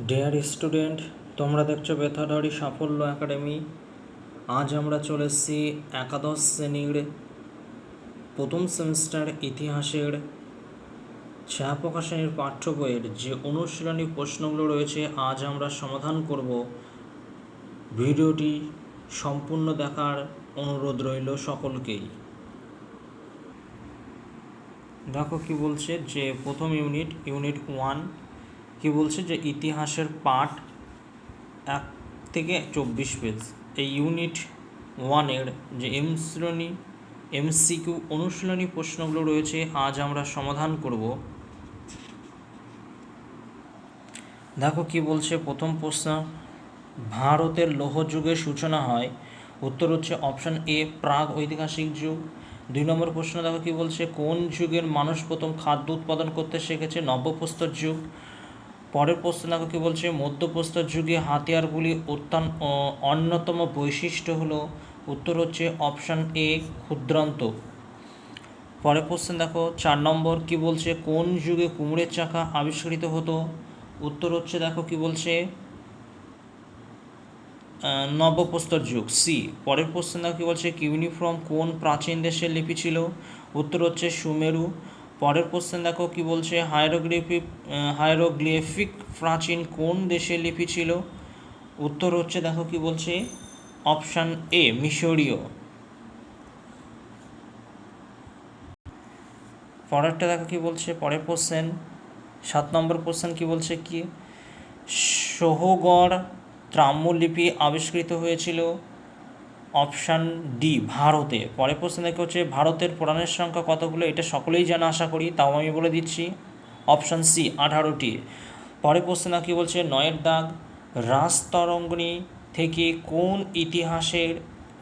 Dear student তোমরা দেখছ বেথাডারি সাফল্য একাডেমি। আজ আমরা চলে এসেছি একাদশ শ্রেণির প্রথম সেমিস্টার ইতিহাসের ছায়া প্রকাশনের পাঠ্য বইয়ের যে অনুশীলনী প্রশ্নগুলো রয়েছে, আজ আমরা সমাধান করব। ভিডিওটি সম্পূর্ণ দেখার অনুরোধ রইল সকলকেই। দেখো কি বলছে যে প্রথম ইউনিট ইউনিট ওয়ান কি বলছে যে ইতিহাসের পাঠ এক থেকে চব্বিশ পেজ এই ইউনিট ওয়ানের যে এম শ্রেণি এমসিকিউ অনুশীলনী প্রশ্নগুলো রয়েছে, আজ আমরা সমাধান করব। দেখো কি বলছে প্রথম প্রশ্ন, ভারতের লৌহ যুগের সূচনা হয়। উত্তর হচ্ছে অপশন এ প্রাগ ঐতিহাসিক যুগ। দুই নম্বর প্রশ্ন দেখো কি বলছে, কোন যুগের মানুষ প্রথম খাদ্য উৎপাদন করতে শিখেছে? নব্যপ্রস্তর যুগ। পরের প্রশ্ন দেখো কি বলছে মধ্যপ্রস্তর যুগে হাতিয়ারগুলি অত্যান অন্যতম বৈশিষ্ট্য হলো, উত্তর হচ্ছে অপশান এ ক্ষুদ্রান্ত। পরের প্রশ্ন দেখো, চার নম্বর কি বলছে, কোন যুগে কুমড়ের চাকা আবিষ্কৃত হতো? উত্তর হচ্ছে দেখো কি বলছে নবপ্রস্তর যুগ সি পরের প্রশ্ন দেখো কি বলছে ইউনিফর্ম কোন প্রাচীন দেশের লিপি ছিল? উত্তর হচ্ছে সুমেরু। পরের কোশ্চেন দেখো কি বলছে হায়ারোগ্লিফিক হায়ারোগ্লিফিক প্রাচীন কোন দেশের লিপি ছিল? উত্তর হচ্ছে দেখো কি বলছে অপশান এ মিশরীয়। পরেরটা দেখো কি বলছে, পরের কোশ্চেন সাত নম্বর কোশ্চেন কি বলছে কি, সোহগড় ত্রাম্যলিপি আবিষ্কৃত হয়েছিল অপশান ডি, ভারতে। পরের প্রশ্ন দেখে হচ্ছে, ভারতের পুরাণের সংখ্যা কতগুলো? এটা সকলেই জানা, আশা করি। তাও আমি বলে দিচ্ছি। অপশান সি, আঠারোটি। পরের প্রশ্ন কী বলছে? নয়ের দাগ রাজতরঙ্গিনী থেকে কোন ইতিহাসের,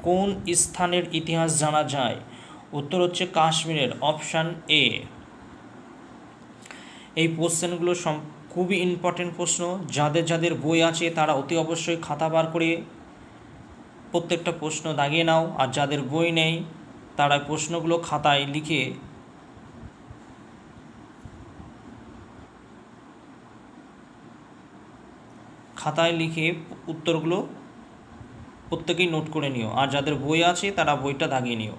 কোন স্থানের ইতিহাস জানা যায়? উত্তর হচ্ছে কাশ্মীরের, অপশান এ। এই কোশ্চেনগুলো খুবই ইম্পর্টেন্ট প্রশ্ন। যাদের যাদের বই আছে, তারা অতি অবশ্যই খাতা বার করে প্রত্যেকটা প্রশ্ন দাগিয়ে নাও, আর যাদের বই নেই, তারা প্রশ্নগুলো খাতায় লিখে খাতায় লিখে উত্তরগুলো প্রত্যেকেই নোট করে নিও। আর যাদের বই আছে, তারা বইটা দাগিয়ে নিও।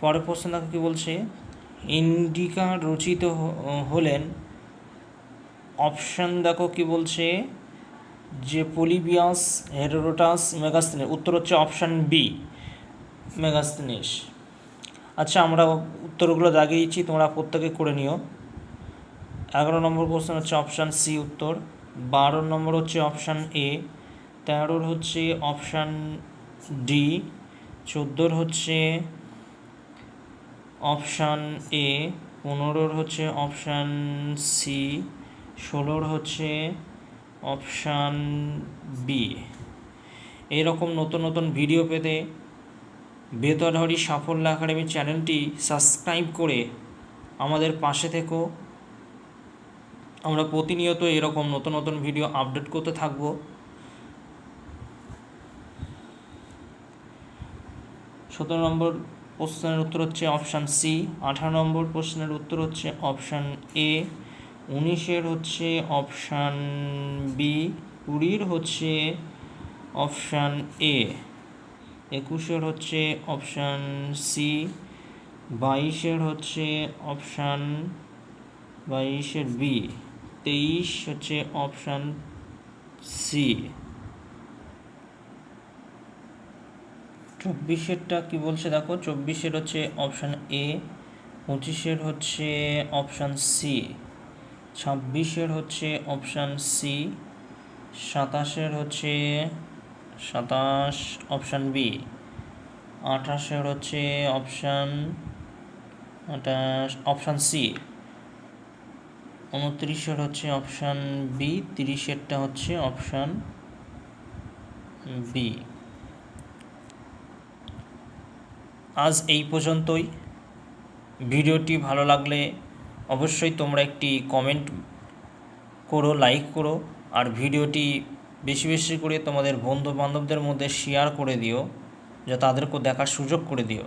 পরের প্রশ্ন দেখো কী বলছে? ইন্ডিকা রচিত হলেন। অপশান দেখো কি বলছে? যে পলিবিয়াস হেরোটাস মেগাস্তিনেস। উত্তর হচ্ছে অপশান বি, মেগাস্তিনেস। আচ্ছা আমরা উত্তরগুলো দাগিয়েছি তোমরা প্রত্যেকে করে নিও। এগারো নম্বর কোশ্চেন হচ্ছে অপশান সি উত্তর। বারো নম্বর হচ্ছে অপশান এ। তেরোর হচ্ছে অপশান ডি। চোদ্দোর হচ্ছে অপশান এ পনেরোর হচ্ছে অপশান সি, ষোলোর হচ্ছে অপশান বি। এইরকম নতুন নতুন ভিডিও পেতে বেতরহরি সাফল্য একাডেমি চ্যানেলটি সাবস্ক্রাইব করে আমাদের পাশে থেকো। আমরা প্রতিনিয়ত এরকম নতুন নতুন ভিডিও আপডেট করতে থাকব। সতেরো নম্বর প্রশ্নের উত্তর হচ্ছে অপশান সি আঠারো নম্বর প্রশ্নের উত্তর হচ্ছে অপশান এ উনিশের হচ্ছে অপশান বি কুড়ির হচ্ছে অপশান এ একুশের হচ্ছে অপশান সি বাইশের হচ্ছে অপশান বাইশের বি তেইশ হচ্ছে অপশান সি চব্বিশেরটা কি বলছে? দেখো, চব্বিশের হচ্ছে অপশান এ পঁচিশের হচ্ছে অপশান সি ছাব্বিশের হচ্ছে অপশান সি সাতাশের হচ্ছে, সাতাশ অপশান বি আঠাশের হচ্ছে অপশান আঠাশ অপশান সি উনত্রিশের হচ্ছে অপশান বি তিরিশেরটা হচ্ছে অপশান বি আজ এই পর্যন্তই। ভিডিওটি ভালো লাগলে অবশ্যই তোমরা একটি কমেন্ট করো লাইক করো, আর ভিডিওটি বেশি বেশি করে তোমাদের বন্ধু বান্ধবদের মধ্যে শেয়ার করে দিও, যা তাদেরকেও দেখার সুযোগ করে দিও।